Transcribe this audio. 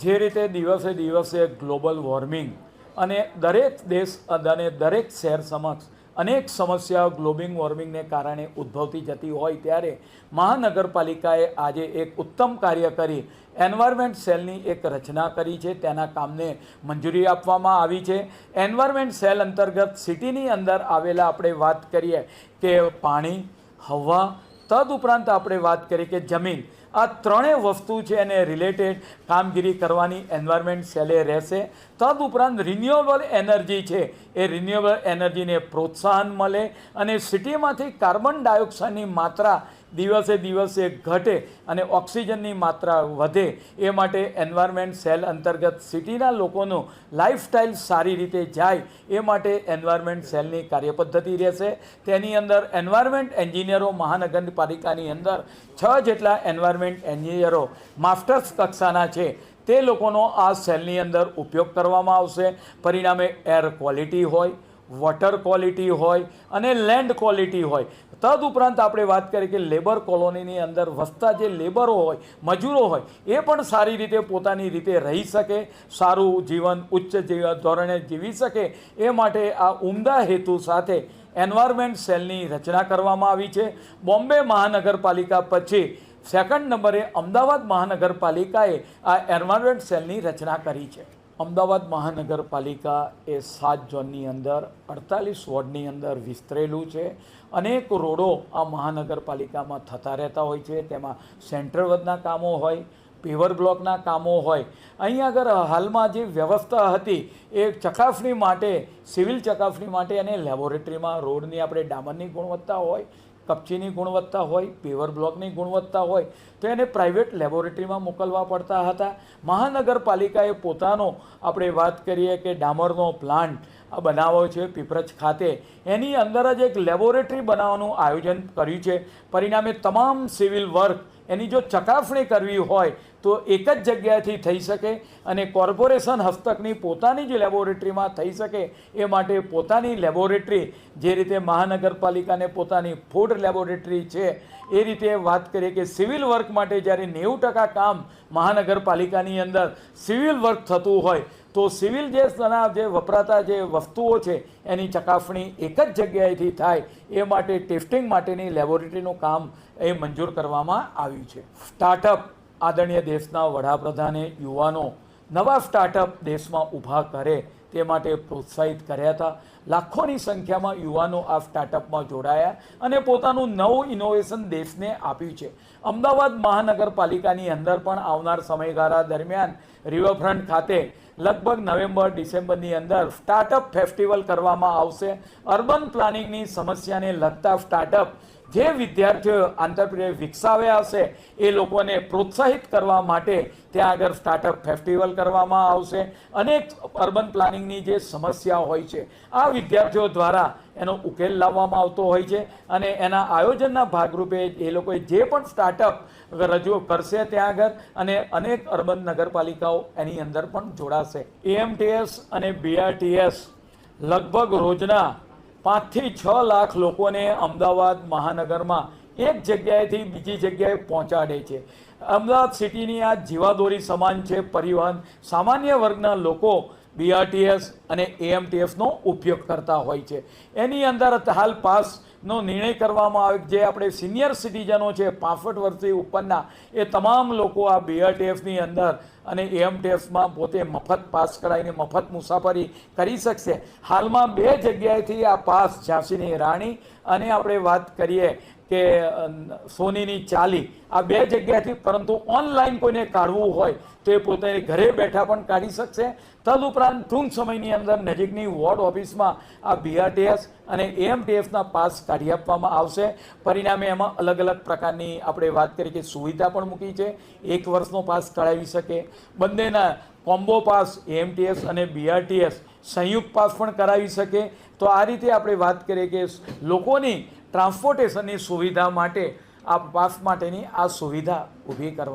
જે રીતે દિવસે દિવસે ગ્લોબલ વોર્મિંગ અને દરેક દેશ અને દરેક શહેર સમક્ષ અનેક સમસ્યાઓ ગ્લોબિંગ વોર્મિંગને કારણે ઉદ્ભવતી જતી હોય ત્યારે મહાનગરપાલિકાએ આજે એક ઉત્તમ કાર્ય કરી એન્વાયરમેન્ટ સેલની એક રચના કરી છે. તેના કામને મંજૂરી આપવામાં આવી છે. એન્વાયરમેન્ટ સેલ અંતર્ગત સિટીની અંદર આવેલા આપણે વાત કરીએ કે પાણી, હવા, તદ ઉપરાંત આપણે વાત કરીએ કે જમીન. આ ત્રણેય વસ્તુ છે એને રિલેટેડ કામગીરી કરવાની એન્વાયરમેન્ટ સેલે રહેશે. તદુપરાંત રિન્યુએબલ એનર્જી છે. એ રિન્યુએબલ એનર્જીને પ્રોત્સાહન મળે અને સિટીમાંથી કાર્બન ડાયોક્સાઇડની માત્રા દિવસે દિવસે ઘટે અને ઓક્સિજનની માત્રા વધે એ માટે એન્વાયરમેન્ટ સેલ અંતર્ગત સિટીના લોકોનું લાઇફસ્ટાઇલ સારી રીતે જાય એ માટે એન્વાયરમેન્ટ સેલની કાર્યપદ્ધતિ રહેશે. તેની અંદર એન્વાયરમેન્ટ એન્જિનિયરો મહાનગરપાલિકાની અંદર છ જેટલા એન્વાયરમેન્ટ એન્જિનિયરો માસ્ટર્સ કક્ષાના છે. તે લોકોનો આ સેલની અંદર ઉપયોગ કરવામાં આવશે. પરિણામે એર ક્વોલિટી હોય વોટર ક્વોલિટી હોય અને લેન્ડ ક્વોલિટી હોય. તદુપરાંત આપણે વાત કરીએ કે લેબર કોલોનીની અંદર વસતા જે લેબરો હોય, મજૂરો હોય, એ પણ સારી રીતે પોતાની રીતે રહી શકે, સારું જીવન, ઉચ્ચ ધોરણે જીવી શકે, એ માટે આ ઉમદા હેતુ સાથે એન્વાયરમેન્ટ સેલની રચના કરવામાં આવી છે. બોમ્બે મહાનગરપાલિકા પછી સેકન્ડ નંબરે અમદાવાદ મહાનગરપાલિકાએ આ એન્વાયરમેન્ટ સેલની રચના કરી છે. અમદાવાદ મહાનગરપાલિકા એ સાત ઝોનની અંદર અડતાલીસ વોર્ડની અંદર વિસ્તરેલું છે. અનેક રોડો આ મહાનગરપાલિકામાં થતા રહેતા હોય છે. તેમાં સેન્ટ્રલ વર્ગના કામો હોય, પેવર બ્લોકના કામો હોય. અહીં આગળ હાલમાં જે વ્યવસ્થા હતી એ ચકાસણી માટે, સિવિલ ચકાસણી માટે અને લેબોરેટરીમાં રોડની આપણે ડામરની ગુણવત્તા હોય કપચીની ગુણવત્તા હોય, પેવર બ્લોકની ગુણવત્તા હોય, તો એને પ્રાઇવેટ લેબોરેટરીમાં મોકલવા પડતા હતા. મહાનગરપાલિકાએ પોતાનો, આપણે વાત કરીએ કે ડામરનો પ્લાન્ટ બનાવ્યો છે, પીપરજ ખાતે. એની અંદર જ એક લેબોરેટરી બનાવવાનું આયોજન કર્યું છે. પરિણામે તમામ સિવિલ વર્ક એની જો ચકાસણી કરવી હોય તો એક જ જગ્યાએથી થઈ શકે અને કોર્પોરેશન હસ્તકની પોતાની જ લેબોરેટરીમાં થઈ શકે એ માટે પોતાની લેબોરેટરી જે રીતે મહાનગરપાલિકાને પોતાની ફૂડ લેબોરેટરી છે, એ રીતે વાત કરીએ કે સિવિલ વર્ક માટે જ્યારે નેવું ટકા કામ મહાનગરપાલિકાની અંદર સિવિલ વર્ક થતું હોય, તો સિવિલ જે જે વપરાતા જે વસ્તુઓ છે, એની ચકાસણી એક જ જગ્યાએથી થાય એ માટે ટેસ્ટિંગ માટેની લેબોરેટરીનું કામ એ મંજૂર કરવામાં આવ્યું છે. સ્ટાર્ટઅપ આદરણીય દેશના વડાપ્રધાને યુવાનો નવા સ્ટાર્ટઅપ દેશમાં ઊભા કરે તે માટે પ્રોત્સાહિત કર્યા હતા. લાખોની સંખ્યામાં યુવાનો આ સ્ટાર્ટઅપમાં જોડાયા અને પોતાનું નવું ઇનોવેશન દેશને આપ્યું છે. અમદાવાદ મહાનગરપાલિકાની અંદર પણ આવનાર સમયગાળા દરમિયાન રિવરફ્રન્ટ ખાતે લગભગ નવેમ્બર, ડિસેમ્બરની અંદર સ્ટાર્ટઅપ ફેસ્ટિવલ કરવામાં આવશે. અર્બન પ્લાનિંગની સમસ્યાને લગતા સ્ટાર્ટઅપ જે વિદ્યાર્થીઓ આંતરપ્રિય વિકસાવ્યા હશે, એ લોકોને પ્રોત્સાહિત કરવા માટે ત્યાં આગળ સ્ટાર્ટઅપ ફેસ્ટિવલ કરવામાં આવશે. અનેક અર્બન પ્લાનિંગની જે સમસ્યા હોય છે, આ વિદ્યાર્થીઓ દ્વારા એનો ઉકેલ લાવવામાં આવતો હોય છે અને એના આયોજનના ભાગરૂપે એ લોકોએ જે પણ સ્ટાર્ટઅપ રજૂ કરશે ત્યાં આગળ અને અનેક અર્બન નગરપાલિકાઓ એની અંદર પણ જોડાશે. એએમટીએસ અને બીઆરટીએસ લગભગ રોજના પાંચથી છ લાખ લોકોને અમદાવાદ મહાનગરમાં એક જગ્યાએથી બીજી જગ્યાએ પહોંચાડે છે. અમદાવાદ સિટીની આ જીવાદોરી સમાન છે, પરિવહન. સામાન્ય વર્ગના લોકો બીઆરટીએસ અને એએમટીએફનો ઉપયોગ કરતા હોય છે. એની અંદર હાલ પાસનો નિર્ણય કરવામાં આવે જે આપણે સિનિયર સિટીઝનો છે, પાસઠ વર્ષથી ઉપરના, એ તમામ લોકો આ બીઆરટીએફની અંદર અને એએમટીએફમાં પોતે મફત પાસ કરાવીને મફત મુસાફરી કરી શકશે. હાલમાં બે જગ્યાએથી આ પાસ ઝાંસીની રાણી અને આપણે વાત કરીએ કે સોનીની ચાલી આ બે જગ્યાથી પરંતુ ઓનલાઈન કોઈને કાઢવું હોય તો એ પોતાની ઘરે બેઠા પણ કાઢી શકશે. તદુપરાંત ટૂંક સમયની અંદર નજીકની વોર્ડ ઓફિસમાં આ બીઆરટીએસ અને એએમટીએફના પાસ કાઢી આપવામાં આવશે. પરિણામે એમાં અલગ અલગ પ્રકારની આપણે વાત કરીએ કે સુવિધા પણ મૂકી છે. એક વર્ષનો પાસ કઢાવી શકે. બંનેના કોમ્બો પાસ એએમટીએસ અને બીઆરટીએસ સંયુક્ત પાસ પણ કરાવી શકે. તો આ રીતે આપણે વાત કરીએ કે લોકોની ટ્રાન્સપોર્ટેશનની સુવિધા માટે આ પાસ માટેની આ સુવિધા ઊભી કરવા